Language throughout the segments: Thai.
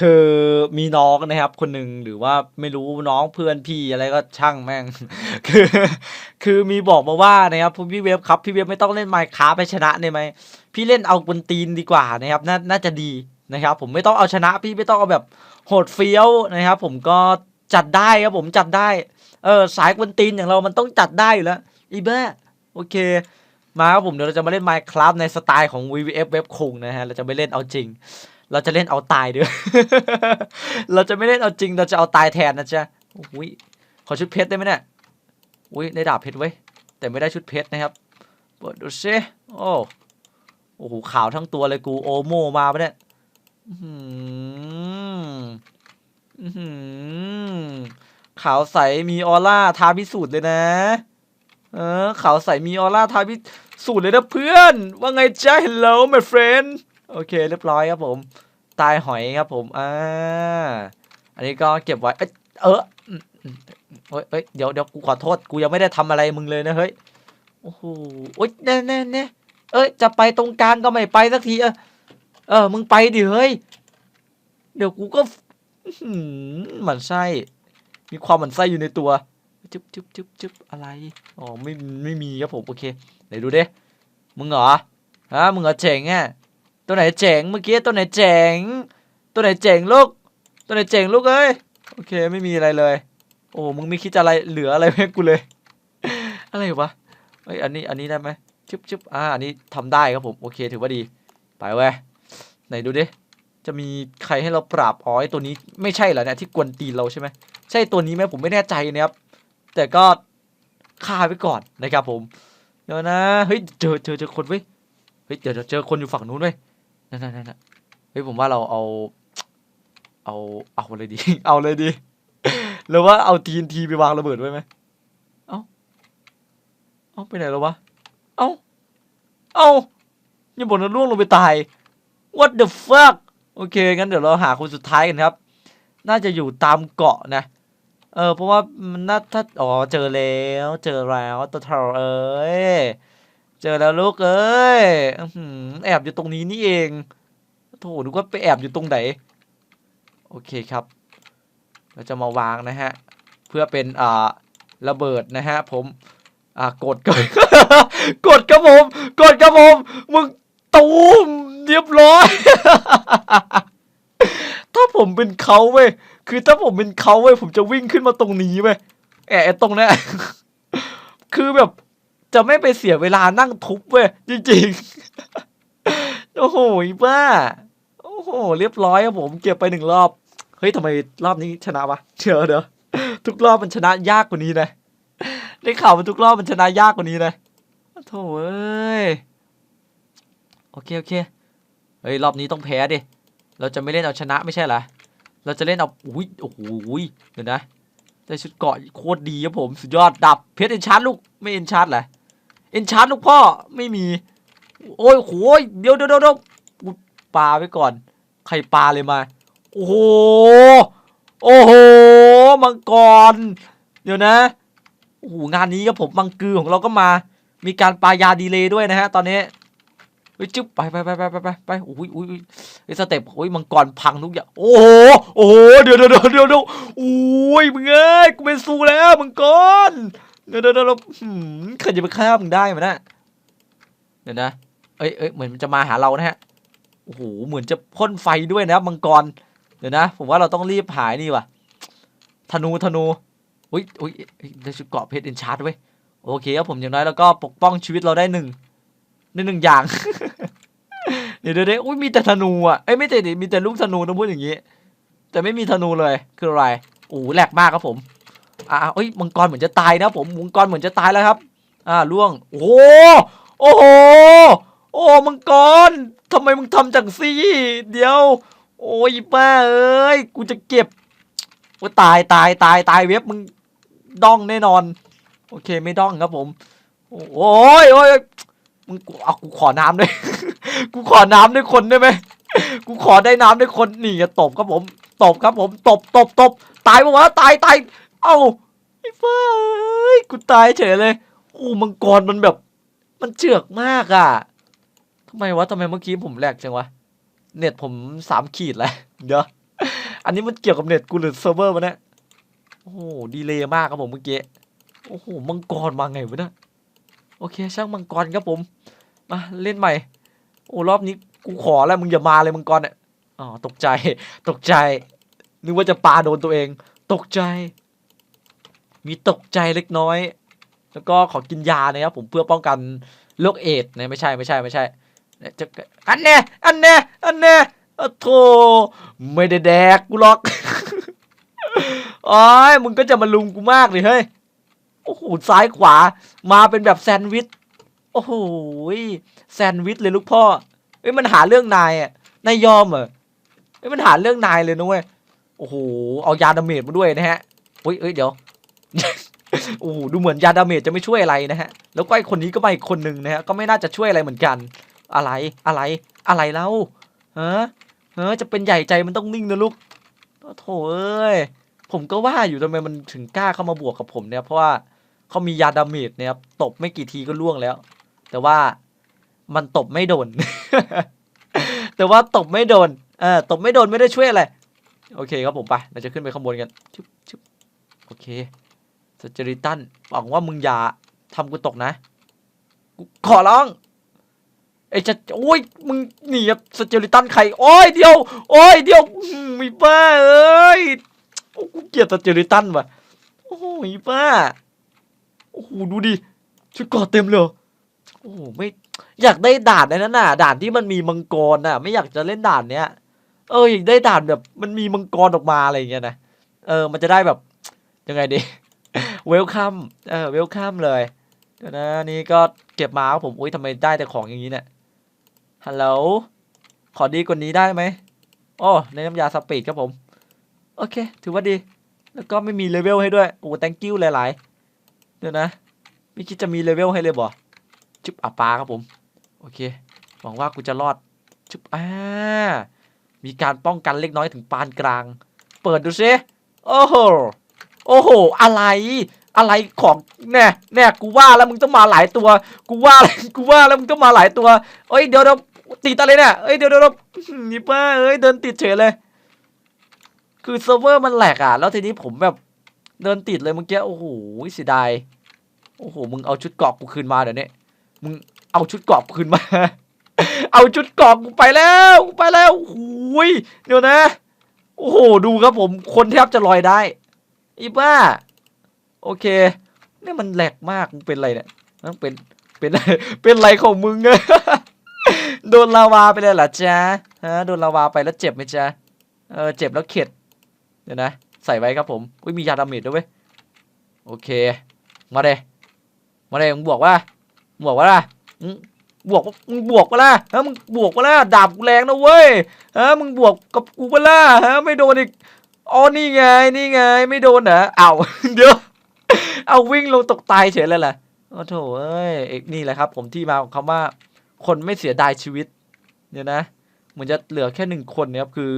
คือมีน้องนะครับ คนหนึ่งหรือว่าไม่รู้น้องเพื่อนพี่อะไรก็ช่างแม่ง คือคือมีบอกมาว่านะครับพี่เว็บครับพี่เว็บไม่ต้องเล่นไมค์คาไปชนะได้ไหมพี่เล่นเอาบนตีนดีกว่านะครับน่าน่าจะดีนะครับ ผมไม่ต้องเอาชนะ พี่ไม่ต้องเอาแบบโหดเฟี้ยวนะครับ ผมก็จัดได้ครับผมจัดได้เออสายกวนตีนอย่างเรามันต้องจัดได้อยู่แล้วอีเบ้โอเค มาครับผมเดี๋ยวเราจะมาเล่น Minecraft ในสไตล์ของ VVF เว็บคงนะฮะเราจะไม่เล่นเอาจริง เราจะเล่นเอาตายด้วยเราจะไม่เล่นเอาจริง เราจะเอาตายแทนนะจ๊ะอุ้ยขอชุดเพชรได้ไหมเนี่ยอุ้ยได้ดาบเพชรไว้แต่ไม่ได้ชุดเพชรนะครับเปิดดูซิโอ้โอ้โหขาวทั้งตัวเลยกูโอโมมาปะเนี่ยขาวใสมีออร่าท้าพิสูจน์เลยนะ เออขาวใสมีออร่าท้าพิสูจน์เลยนะเพื่อน ว่าไงจ๊ะ hello my friend โอเค เรียบร้อยครับผม ตายหอยครับผม อ่า อันนี้ก็เก็บไว้ เอ้ยเออเฮ้ยเฮ้ยเดี๋ยวเดี๋ยวกูขอโทษ กูยังไม่ได้ทำอะไรมึงเลยนะเฮ้ย โอ้โหโอ๊ยแน่แน่แน่เอ้ย จะไปตรงกลางก็ไม่ไปสักที เออ เออ มึงไปดิเฮ้ย เดี๋ยวกูก็หมันไส้ มีความหมันไส้อยู่ในตัวจึ๊บจึ๊บจึ๊บจึ๊บอะไร อ๋อ ไม่ ไม่มีครับผม โอเค ไหนดูดิ มึงเหรอ ฮะ มึงเหรอเจ๋งอะ ตัวไหนเจ๋งเมื่อกี้ตัวไหนเจ๋งตัวไหนเจ๋งลูก ตัวไหนเจ๋งลูกเอ้ยโอเคไม่มีอะไรเลย โอ้มึงไม่คิดจะอะไรเหลืออะไรให้กูเลย อะไรวะเอ้ยอันนี้อันนี้ได้ไหมชึบชึบอ่าอันนี้ทำได้ครับผมโอเคถือว่าดี ไปเว้ยไหนดูดิจะมีใครให้เราปราบอ๋อไอตัวนี้ไม่ใช่เหรอเนี่ยที่กวนตีนเราใช่ไหมใช่ตัวนี้ไหมผมไม่แน่ใจนะครับแต่ก็ฆ่าไปก่อนนะครับผมเดี๋ยวนะเฮ้ยเจอเจอเจอคนเว้ยเฮ้ยเดี๋ยวเดี๋ยวเจอคนอยู่ฝั่งนู้นเว้ย นั่นนั่นนั่นเฮ้ยผมว่าเราเอา เอาเอาเลยดี เอาเลยดีหรือว่าเอาทีนทีไปวางระเบิดไว้ไหมเอ้าเอ้าไปไหนแล้ววะเอ้าเอ้ายังบอกนะล่วงลงไปตาย what the fuck โอเคงั้นเดี๋ยวเราหาคนสุดท้ายกันครับ น่าจะอยู่ตามเกาะนะเออเพราะว่ามันน่าถ้าอ๋อเจอแล้ว เจอแล้วตัวเธอเอ้ย เจอแล้วลูกเอ้ยอแอบอยู่ตรงนี้นี่เองโถนึกว่าไปแอบอยู่ตรงไหน โอเคครับ เราจะมาวางนะฮะ เพื่อเป็นอ่าระเบิดนะฮะ ผม อ่ากดกดกดครับผม กดครับผม มึงตูมเรียบร้อย ถ้าผมเป็นเขาเว้ย คือถ้าผมเป็นเขาเว้ย ผมจะวิ่งขึ้นมาตรงนี้เว้ยแอะตรงนี้คือแบบ จะไม่ไปเสียเวลานั่งทุบเว้ยจริงๆ โอ้โหบ้า โอ้โห เรียบร้อยครับผมเก็บไปหนึ่งรอบ เฮ้ยทำไมรอบนี้ชนะวะเชื่อเดี๋ยวทุกรอบมันชนะยากกว่านี้นะได้ข่าวมันทุกรอบมันชนะยากกว่านี้นะโถ่เอ้ยโอเคโอเคเฮ้ยรอบนี้ต้องแพ้ดิเราจะไม่เล่นเอาชนะไม่ใช่เหรอเราจะเล่นเอาอุ้ยโอ้โหเดี๋ยวนะได้ชุดเกาะโคตรดีครับผม สุดยอดดับเพชรเอ็นชาร์ลูกไม่เอ็นชาร์เหรอ เอ็นชาร์ลูกพ่อไม่มี โอ้ยโหยเดี๋ยวเดี๋ยวเดี๋ยวเดี๋ยวกูปาไว้ก่อน ใครปลาเลยมา โอ้โห โอ้โห มังกร เดี๋ยวนะ โอ้โห งานนี้ครับผมมังกือของเราก็มา มีการปลายาดีเลย์ด้วยนะฮะ ตอนนี้เฮ้ยจึ๊บไปไปไปไปไปไปไปโอ้ยโอ้ยไอ้สเต็ปโอ้ยมังกรพังทุกอย่าง โอ้โห โอ้โห เดี๋ยวเดี๋ยวเดี๋ยวเดี๋ยวเดี๋ยวโอ้ยมึงเอ้ย กูเป็นซูแล้วมังกร เดี๋ยวเดี๋ยวเดี๋ยวหืมใครจะไปฆ่ามึงได้มันนะเดี๋ยวนะ เอ้ยเอ้ยเหมือนมันจะมาหาเรานะฮะ โอ้โห เหมือนจะพ่นไฟด้วยนะมังกร เดี๋ยวนะ ผมว่าเราต้องรีบหายนี่ว่ะ ธนู ธนู อุ้ยอุ้ยเอ้ยได้ชุดเกาะเพชรเอนชาร์ดไว้โอเคครับผมอย่างน้อยแล้วก็ปกป้องชีวิตเราได้หนึ่งในหนึ่งอย่างเดี๋ยวเดี๋ยวเดี๋ยวอุ้ยมีแต่ธนูอะ เอ้ยไม่ใช่ดิมีแต่ลูกธนูต้องพูดอย่างงี้ แต่ไม่มีธนูเลย คืออะไรโอ้แหลกมากครับผม อ่าเอ้ยมังกรเหมือนจะตายนะผมมังกรเหมือนจะตายแล้วครับ อ่าล่วง โอ้โหโอ้โหโอ้มังกรทำไมมึงทำจังซี่ เดี๋ยว โอ้ยบ้าเอ้ยกูจะเก็บว่าตายตายตายตายเว็บมึงดองแน่นอน โอเคไม่ดองครับผม โอ้ยโอ้ยมึงกูเอากูขอน้ำด้วย กูขอน้ำด้วยคนได้ไหมกูขอได้น้ำด้วยคนนี่อะตบครับผม ตบครับผม ตบตบตบตายปะวะตายตาย เอ้าไอ้เอ้ยกูตายเฉยเลยโอ้มังกรมันแบบ มันเจือกมากอะทำไมวะทำไมเมื่อกี้ผมแหลกจังวะ เน็ตผมสามขีดเลยเดี๋ยวอันนี้มันเกี่ยวกับเน็ตกูหรือเซิร์ฟเวอร์มันเนี่ยโอ้โหดีเลยมากครับผมเมื่อกี้โอ้โหมังกรมาไงวะเนี่ยโอเค ช่างมังกรครับผม มาเล่นใหม่ โอ้รอบนี้กูขอแล้วมึงอย่ามาเลยมังกรเนี่ยอ๋อตกใจ ตกใจนึกว่าจะปาโดนตัวเอง ตกใจ มีตกใจเล็กน้อย แล้วก็ขอกินยานะครับผมเพื่อป้องกันโรคเอดส์นะไม่ใช่ไม่ใช่ไม่ใช่จะอันเน่อันเน่อันเน่โอ้โธไม่ได้แดกกูหรอกโอ้ยมึงก็จะมาลุมกูมากเลยเฮ้ยโอ้โหซ้ายขวามาเป็นแบบแซนด์วิชโอ้โหแซนด์วิชเลยลูกพ่อเอ้ยมันหาเรื่องนายอะนายยอมเหรอเอ้ยมันหาเรื่องนายเลยนะเว้ยโอ้โหเอายาดาเมจมาด้วยนะฮะเฮ้ยเอ้ยเดี๋ยว โอ้ดูเหมือนยาดาเมจจะไม่ช่วยอะไรนะฮะ แล้วก็ไอคนนี้ก็มาอีกคนหนึ่งนะฮะ ก็ไม่น่าจะช่วยอะไรเหมือนกัน อะไร อะไร อะไรเล่าฮะเฮ้จะเป็นใหญ่ใจมันต้องนิ่งนะลูกโอ้โถเอ้ย ผมก็ว่าอยู่ทำไมมันถึงกล้าเข้ามาบวกกับผมเนี่ย เพราะว่าเขามียาดาเมจเนี่ยครับ ตบไม่กี่ทีก็ล่วงแล้ว แต่ว่ามันตบไม่โดน แต่ว่าตบไม่โดน เออตบไม่โดนไม่ได้ช่วยอะไร โอเคครับผมไป เราจะขึ้นไปข้างบนกันชึบชึบโอเค สเจริตันหวังว่ามึงอย่าทำกูตกนะกูขอร้องไอ้จะโอ้ยมึงหนีบสเจริตันใครโอ้ยเดียว โอ้ยเดียวมีบ้าเอ้ยโอ้กูเกลียดสเจริตันว่ะโอ้โหมีบ้าโอ้โหดูดิชุดกอดเต็มเลยโอ้โหไม่อยากได้ด่านในนั้นน่ะ ด่านที่มันมีมังกรน่ะ ไม่อยากจะเล่นด่านเนี้ยเอออยากได้ด่านแบบ มันมีมังกรออกมาอะไรอย่างเงี้ยนะเออ มันจะได้แบบยังไงดี เวลคัมเออเวลคัมเลยเดี๋ยวนะนี่ก็เก็บมาผมอุ้ยทำไมได้แต่ของอย่างนี้เนี่ยฮัลโหลขอดีกว่านี้ได้ไหมโอ้ในน้ำยาสปีดครับผม โอเค ถือว่าดี แล้วก็ไม่มีเลเวลให้ด้วย โอ้ thank you หลายๆ เดี๋ยวนะไม่คิดจะมีเลเวลให้เลยบ่จุบอปลาครับผม โอเค หวังว่ากูจะรอด จุบอ่า มีการป้องกันเล็กน้อยถึงปานกลาง เปิดดูซิโอ้โห โอ้โห อะไร อะไรของแน่แน่กูว่าแล้วมึงต้องมาหลายตัว กูว่ากูว่าแล้วมึงต้องมาหลายตัวเอ้ยเดี๋ยวเดี๋ยวติดอะไรเนี่ยเอ้ยเดี๋ยวเดี๋ยวเดี๋ยวอื้อหือนี่ป้าเอ้ยเดินติดเฉยเลย คือเซิร์ฟเวอร์มันแหลกอะ แล้วทีนี้ผมแบบเดินติดเลยเมื่อกี้โอ้โหเสียดายโอ้โหมึงเอาชุดเกรอบกูคืนมาเดี๋ยวนี้มึงเอาชุดเกรอบคืนมา เอาชุดเกรอบกูไปแล้วกูไปแล้วโอ้ยเดี๋ยวนะ โอ้โหดูครับผมคนแทบจะลอยได้ อีบ้า โอเคเนี่ยมันแหลกมากมึงเป็นอะไรเนี่ยมันเป็นเป็นไรเป็นอะไรของมึงอะโดนลาวาไปเลยเหรอจ๊ะฮะโดนลาวาไปแล้วเจ็บไหมจ๊ะเออเจ็บแล้วเข็ดเดี๋ยวนะ ใส่ไว้ครับผมอุ้ยมียาดาเมจด้วยเว้ยโอเค มาเลยมาเลยมึงบวกว่าบวกว่าล่ะอืมบวกมึงบวกว่าล่ะฮะมึงบวกว่าล่ะดาบกูแรงนะเว้ยฮะมึงบวกกับกูว่าล่ะฮะไม่โดนอีก อ๋อนี่ไงนี่ไง ไม่โดนเหรออ้าวเดี๋ยวเอาวิ่งลงตกตายเฉยเลยแหละโอ้โถเอ้ยเอกนี่แหละครับ ผมที่มาของคำว่า คนไม่เสียดายชีวิต เนี่ยนะเหมือนจะเหลือแค่หนึ่งคนเนี่ยครับคือ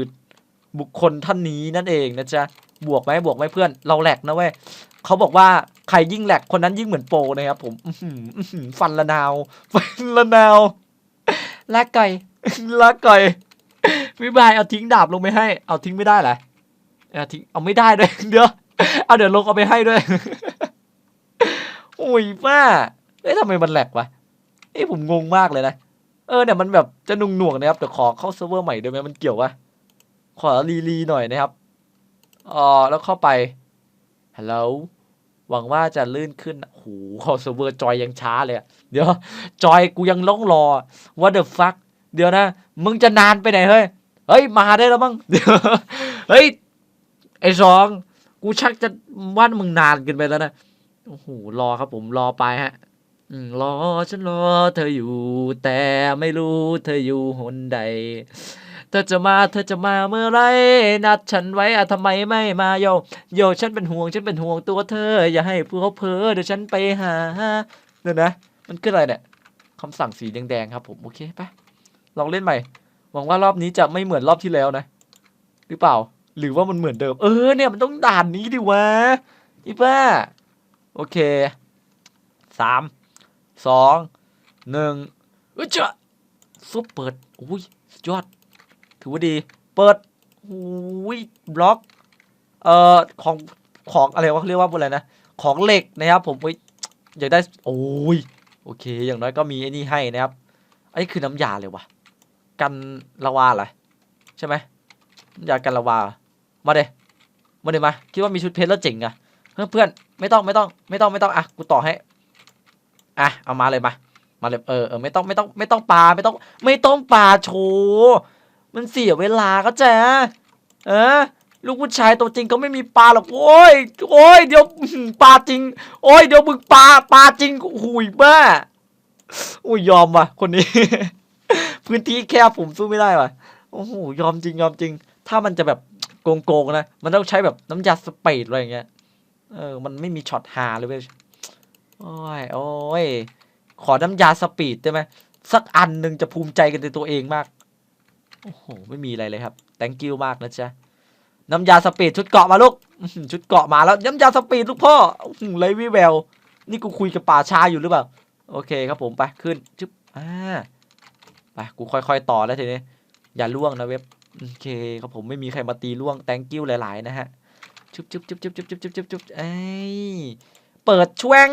บุคคลท่านนี้นั่นเองนะจ๊ะบวกไหมบวกไหมเพื่อน เราแหลกนะเว้ยเขาบอกว่าใครยิ่งแหลกคนนั้นยิ่งเหมือนโปรนะครับผมอื้อหืออื้อหือฟันละนาวฟันละนาวลากไก่ลากไก่วิบายเอาทิ้งดาบลงไปให้ เอาทิ้งไม่ได้เหรอ เอาทิ้งเอาไม่ได้ด้วยเดี๋ยวเอาเดี๋ยวลงเอาไปให้ด้วย โอ้ยป้าเอ้ยทำไมมันแหลกวะเอ้ยผมงงมากเลยนะ เออเนี่ยมันแบบจะนุ่งหน่วงนะครับแต่ขอเข้าเซิร์ฟเวอร์ใหม่ได้ไหมมันเกี่ยววะขอรีรีหน่อยนะครับอ๋อแล้วเข้าไปฮัลโหลหวังว่าจะลื่นขึ้นโอ้โหเข้าเซิร์ฟเวอร์จอยยังช้าเลยอะเดี๋ยว จอยกูยังต้องรอ what the fuck เดี๋ยวนะ มึงจะนานไปไหนเฮ้ยเฮ้ยมาได้แล้วมั้งเฮ้ย ไอ้สองกูชักจะว่ามึงนานเกินไปแล้วนะโอ้โหรอครับผมรอไปฮะรอฉันรอเธออยู่ แต่ไม่รู้เธออยู่หนใด เธอจะมาเธอจะมาเมื่อไรนัดฉันไว้อะทำไมไม่มาโยโยฉันเป็นห่วงฉันเป็นห่วงตัวเธอ อย่าให้พวกเพ้อเดี๋ยวฉันไปหาเดี๋ยวนะ มันคืออะไรเนี่ยคำสั่งสีแดงๆครับผมโอเคไปลองเล่นใหม่ หวังว่ารอบนี้จะไม่เหมือนรอบที่แล้วนะ หรือเปล่า หรือว่ามันเหมือนเดิม เออเนี่ยมันต้องด่านนี้ดิวะอีป้า โอเคสามสองหนึ่งเอ้ยเจ้าซุปเปิดอุ้ยยอด ถือว่าดี เปิดอุ้ยบล็อก เอ่อของของอะไรวะเรียกว่าอะไรนะ ของเหล็กนะครับผมอุ้ยอยากได้โอ้ยโอเค อย่างน้อยก็มีไอ้นี่ให้นะครับ อันนี้คือน้ำยาเลยวะกันละวาเหรอใช่ไหมน้ำยากันละวา มาเดมาเดมา คิดว่ามีชุดเพชรแล้วเจ๋งอะเพื่อนเพื่อนไม่ต้องไม่ต้องไม่ต้องไม่ต้องอะกูต่อให้อะเอามาเลยมามาเลยเออเออไม่ต้องไม่ต้องไม่ต้องปลาไม่ต้อง ไม่ต้องปลาโชว์มันเสียเวลาก็จะเออลูกผู้ชายตัวจริงเขาไม่มีปลาหรอกโอ้ยโอ้ยเดี๋ยวปลาจริง โอ้ยเดี๋ยวมึงปลาปลาจริงหุยบ้าอุ้ยยอมว่ะคนนี้ พื้นที่แคบผมสู้ไม่ได้ว่ะโอ้โหยอมจริงยอมจริง ถ้ามันจะแบบ โกงๆนะ มันต้องใช้แบบน้ำยาสเปรดอะไรอย่างเงี้ย เออ มันไม่มีช็อตฮาเลยเว้ย โอ้ย โอ้ย ขอน้ำยาสปีดได้ไหมสักอันหนึ่งจะภูมิใจกันในตัวเองมาก โอ้โห ไม่มีอะไรเลยครับ thank you มากนะจ๊ะ น้ำยาสปีดชุดเกาะมาลูก ชุดเกาะมาแล้ว น้ำยาสปีดลูกพ่อไรวิแวว นี่กูคุยกับป่าชาอยู่หรือเปล่า โอเคครับผมไปขึ้นชึบอ่า ไป กูค่อยๆ ต่อแล้วทีนี้ อย่าล่วงนะเว็บ โอเคครับผมไม่มีใครมาตีล่วง thank you หลาย ๆ นะฮะชุบชุบชุบชุบชุบชุบชุบชุบชุบไอ้ยเปิดช่วง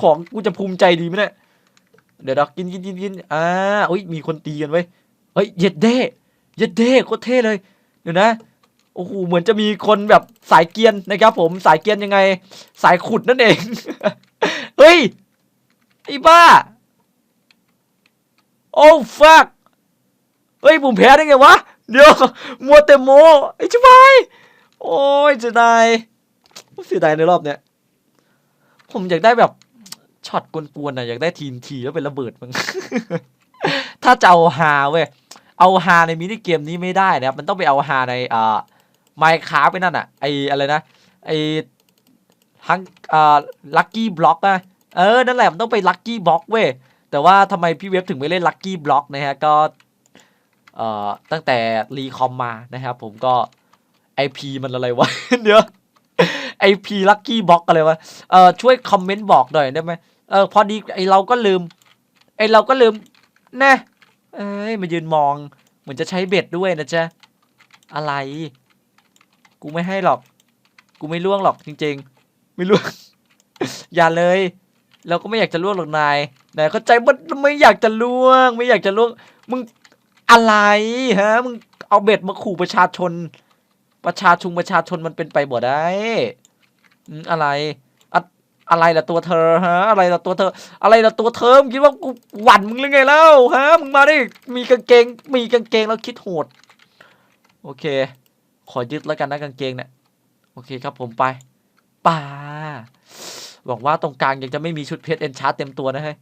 ของกูจะภูมิใจดีไหมเนี่ยเดี๋ยวดอกกินกินกินกินอ่าอุ้ยมีคนตีกันไว้เฮ้ยเย็ดเด้เย็ดเด้โคตรเท่เลยเดี๋ยวนะโอ้โหเหมือนจะมีคนแบบสายเกียนนะครับ ผมสายเกียนยังไง สายขุดนั่นเองเฮ้ยไอ้บ้าโอ้ฟักเฮ้ยผมแพ้ได้ไงวะ เดี๋ยวมัวแต่โมไอ้ชิบายโอ้ยเสียดายเสียดายในรอบเนี้ยผมอยากได้แบบช็อตกวนๆนะอยากได้ทีนทีแล้วเป็นระเบิดมึง ถ้าจะเอาฮาเว้ย เอาฮาในมินิเกมนี้ไม่ได้นะครับ มันต้องไปเอาฮาในอ่าไมค์คาไปนั่นอะไออะไรนะ ไอฮังอ่าลัคกี้บล็อกอะเออ นั่นแหละ มันต้องไปลัคกี้บล็อกเว้ย แต่ว่าทำไมพี่เว็บถึงไม่เล่นลัคกี้บล็อกนะฮะ ก็ ตั้งแต่รีคอมมานะครับ ผมก็ไอพีมันอะไรวะเดี๋ยวไอพีลัคกี้บ็อกอะไรวะเออช่วยคอมเมนต์บอกหน่อยได้ไหมเออพอดีไอเราก็ลืม ไอเราก็ลืมแน่เอ้ยมายืนมอง เหมือนจะใช้เบ็ดด้วยนะจ๊ะ อะไร กูไม่ให้หรอก กูไม่ล่วงหรอกจริง ๆ ไม่ล่วง อย่าเลย เราก็ไม่อยากจะล่วงหรอกนายนายเข้าใจว่าไม่อยากจะล่วง ไม่อยากจะล่วง มึง อะไรฮะมึงเอาเบ็ดมาขู่ประชาชน ประชาชุมประชาชนมันเป็นไปบ่ได้อะไรอะอะไรล่ะตัวเธอฮะ อะไรล่ะตัวเธอ อะไรล่ะตัวเธอมึงคิดว่ากูหวั่นมึงหรือไงแล้วฮะมึงมาดิมีกางเกง มีกางเกงแล้วคิดโหด โอเค ขอยึดแล้วกันนะกางเกงเนี่ยโอเคครับผมไปป่าหวังว่าตรงกลางยังจะไม่มีชุดเพชรเอ็นชาร์ตเต็มตัวนะฮ้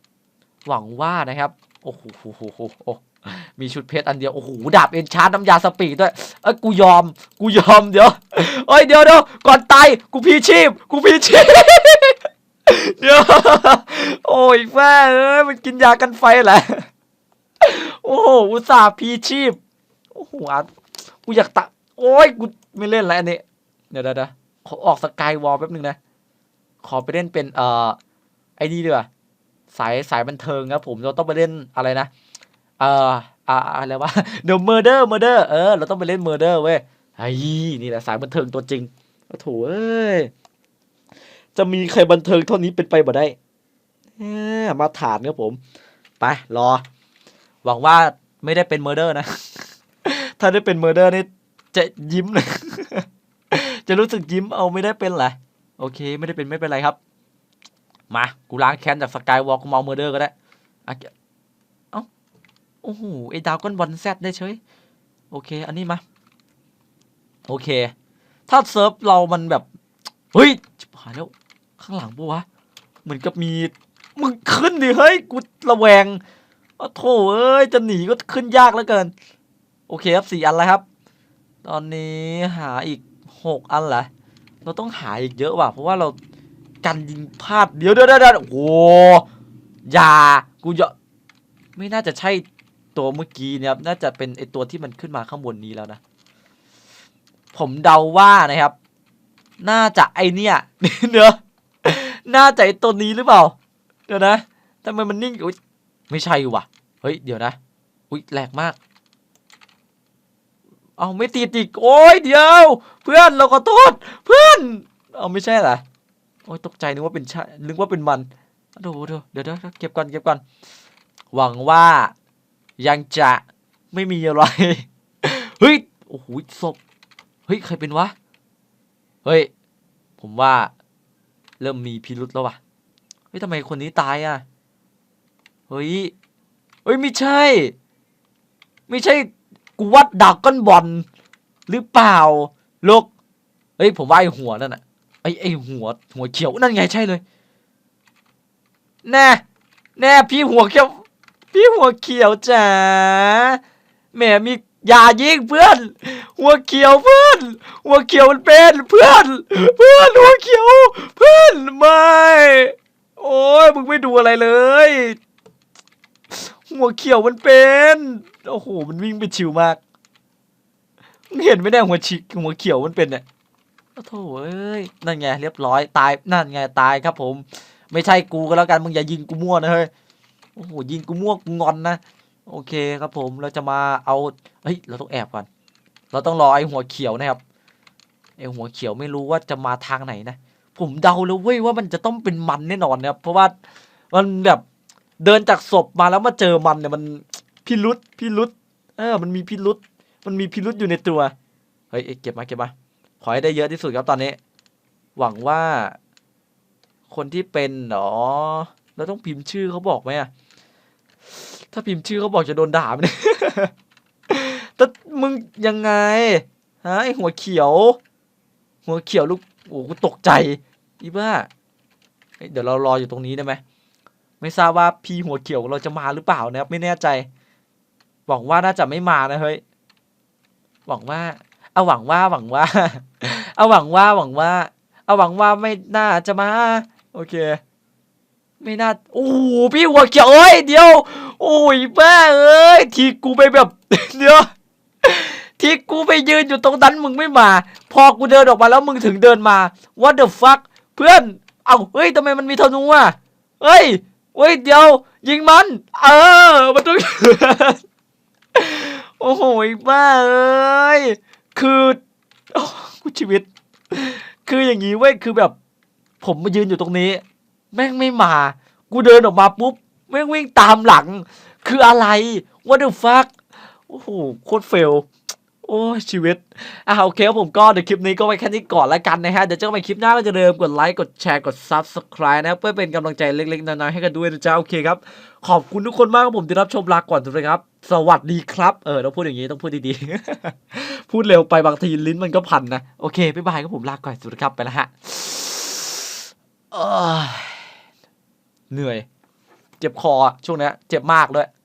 หวังว่านะครับ โอ้โหโหโหโหโอ้ มีชุดเพชรอันเดียว โอ้โห ดาบเอนชาร์ดน้ำยาสปีดด้วย เอ้ย กูยอม กูยอม เดี๋ยว เอ้ย เดี๋ยวเดี๋ยวก่อนตาย กูพีชีพ กูพีชีพ เดี๋ยว โอ้ยแม่เอ้ย มันกินยากันไฟแหละ โอ้โห อุตส่าห์พีชีพ โอ้โหอะกูอยากตะ โอ้ย กูไม่เล่นแล้วอันนี้เดี๋ยวเดี๋ยวเดี๋ยวขอออกสกายวอลแป๊บนึงนะ ขอไปเล่นเป็น เอ่อ ไอ้นี่ดีกว่าสายสายบันเทิงครับผม เราต้องไปเล่นอะไรนะ เอ่อ อ่าอะไรวะ The Murder Murder เออ เราต้องไปเล่น Murder เว้ยไอ้นี่แหละสายบันเทิงตัวจริงโอ้โถเอ้ย จะมีใครบันเทิงเท่านี้เป็นไปบ่ได้เออมาฐานครับผม ไป รอ หวังว่าไม่ได้เป็น Murder นะ ถ้าได้เป็น Murder นี่จะยิ้มเลยจะรู้สึกยิ้มเอาไม่ได้เป็นแหละโอเค ไม่ได้เป็นไม่เป็นไรครับ มา กูล้างแค้นจากสกายวอล์กกูเมาเมอร์เดอร์ก็ได้ โอ้โหไอ้ดาวก้อนบอลแซดได้เฉยโอเค อันนี้มา โอเค ถ้าเซิร์ฟเรามันแบบ เฮ้ยหายแล้วข้างหลังปะวะ เหมือนกับมี มึงขึ้นดิเฮ้ย กูระแวงโอ้โถเอ้ย จะหนีก็ขึ้นยากเหลือเกิน โอเคครับสี่อันแล้วครับ ตอนนี้หาอีกหกอันเหรอเราต้องหาอีกเยอะว่ะ เพราะว่าเรากันยิงพลาดเดี๋ยวเดี๋ยวเดี๋ยวโอ้โหอย่ากูจะไม่น่าจะใช่ ตัวเมื่อกี้เนี่ยครับน่าจะเป็นไอตัวที่มันขึ้นมาข้างบนนี้แล้วนะ ผมเดาว่านะครับ น่าจะไอเนี่ยเนอะน่าจะไอตัวนี้หรือเปล่า เดี๋ยวนะทำไมมันนิ่งอุ๊ยไม่ใช่ว่ะ เฮ้ยเดี๋ยวนะ อุ้ยแหลกมาก เอาไม่ติดอีกโอ้ยเดี๋ยว เพื่อนเราขอโทษเพื่อน เอาไม่ใช่เหรอโอ้ยตกใจนึกว่าเป็นใช่นึกว่าเป็นมันเดี๋ยวเดี๋ยวเดี๋ยวเดี๋ยวเก็บก่อนเก็บก่อนหวังว่า ยังจะไม่มีอะไร เฮ้ย โอ้โหศพ เฮ้ย ใครเป็นวะ เฮ้ย ผมว่า เริ่มมีพิรุษแล้ววะเฮ้ยทำไมคนนี้ตายอะ เฮ้ย เฮ้ย ไม่ใช่ ไม่ใช่ กูวัดดักก้อนบอลหรือเปล่าลูกเฮ้ย ผมว่าไอหัวนั่นน่ะ ไอไอหัว หัวเขียว นั่นไงใช่เลย แน่ แน่ พี่หัวเขียว พี่หัวเขียวจ๋าแหมมียายิงเพื่อน หัวเขียวเพื่อน หัวเขียวมันเป็นเพื่อน เพื่อนหัวเขียว เพื่อนไม่ โอ้ยมึงไม่ดูอะไรเลย หัวเขียวมันเป็นโอ้โหมันวิ่งไปชิวมากมึงเห็นไมเนี่ยหัวชิหัวเขียวมันเป็นเนี่ยโอ้โถเอ้ยนั่นไงเรียบร้อยตายนั่นไงตายครับผม ไม่ใช่กูก็แล้วกันมึงอย่ายิงกูมั่วนะเฮ้ย โอ้โหยิงกูม่วกูงอนนะโอเคครับผมเราจะมาเอาเฮ้ยเราต้องแอบก่อนเราต้องรอไอ้หัวเขียวนะครับไอ้หัวเขียวไม่รู้ว่าจะมาทางไหนนะ ผมเดาแล้วเว้ยว่ามันจะต้องเป็นมันแน่นอนนะครับเพราะว่ามันแบบเดินจากศพมาแล้วมาเจอมันเนี่ยมันพิรุษพิรุษเออ มันมีพิรุษมันมีพิรุษอยู่ในตัวเฮ้ยเอ้ยเก็บมาเก็บมาขอให้ได้เยอะที่สุดครับตอนนี้ หวังว่า คนที่เป็นเนาะเราต้องพิมพ์ชื่อเขาบอกไหมอะ ถ้าพิมพ์ชื่อเขาบอกจะโดนด่าไหมเนี่ยแต่มึงยังไงฮะไอหัวเขียว หัวเขียวลูกโอ้กูตกใจอีบ้าเเดี๋ยวเรารออยู่ตรงนี้ได้ไหมไม่ทราบว่าพี่หัวเขียวเราจะมาหรือเปล่านะครับ ไม่แน่ใจหวังว่าน่าจะไม่มานะเฮ้ยหวังว่าเอาหวังว่าหวังว่าเอาหวังว่าหวังว่าเอาหวังว่าไม่น่าจะมา โอเค ไม่น่า โอ้พี่หัวเขียวเอ้ยเดี๋ยว โอ้ยบ้าเอ้ยที่กูไปแบบเดี๋ยวที่กูไปยืนอยู่ตรงนั้นมึงไม่มา พอกูเดินออกมาแล้วมึงถึงเดินมา what the fuck เพื่อน เอ้าเฮ้ยทำไมมันมีธนูอะเฮ้ยเฮ้ยเดี๋ยว ยิงมัน เออมันต้องโอ้โหบ้าเอ้ยคือกูชีวิต คืออย่างนี้เว้ยคือแบบ ผมมายืนอยู่ตรงนี้ แม่งไม่มา กูเดินออกมาปุ๊บ แม่งวิ่งตามหลัง คืออะไร what the fuck โอ้โหโคตรเฟลโอ้ชีวิต อะโอเคครับผมก็เดี๋ยวคลิปนี้ก็ไว้แค่นี้ก่อนแล้วกันนะฮะ เดี๋ยวเจอกันใหม่คลิปหน้าก็จะเดิมกดไลค์กดแชร์กด Subscribe นะเพื่อเป็นกำลังใจเล็กๆน้อยๆให้กันด้วยนะจ๊ะโอเคครับ ขอบคุณทุกคนมากครับผมที่รับชมลาก่อนทุกท่านครับ สวัสดีครับ เออต้องพูดอย่างนี้ต้องพูดดีๆ พูดเร็วไปบางทีลิ้นมันก็พันนะ โอเคบ๊ายบายครับผมลาก่อนสวัสดีครับไปแล้วฮะ เหนื่อย เจ็บคอช่วงนี้เจ็บมากเลย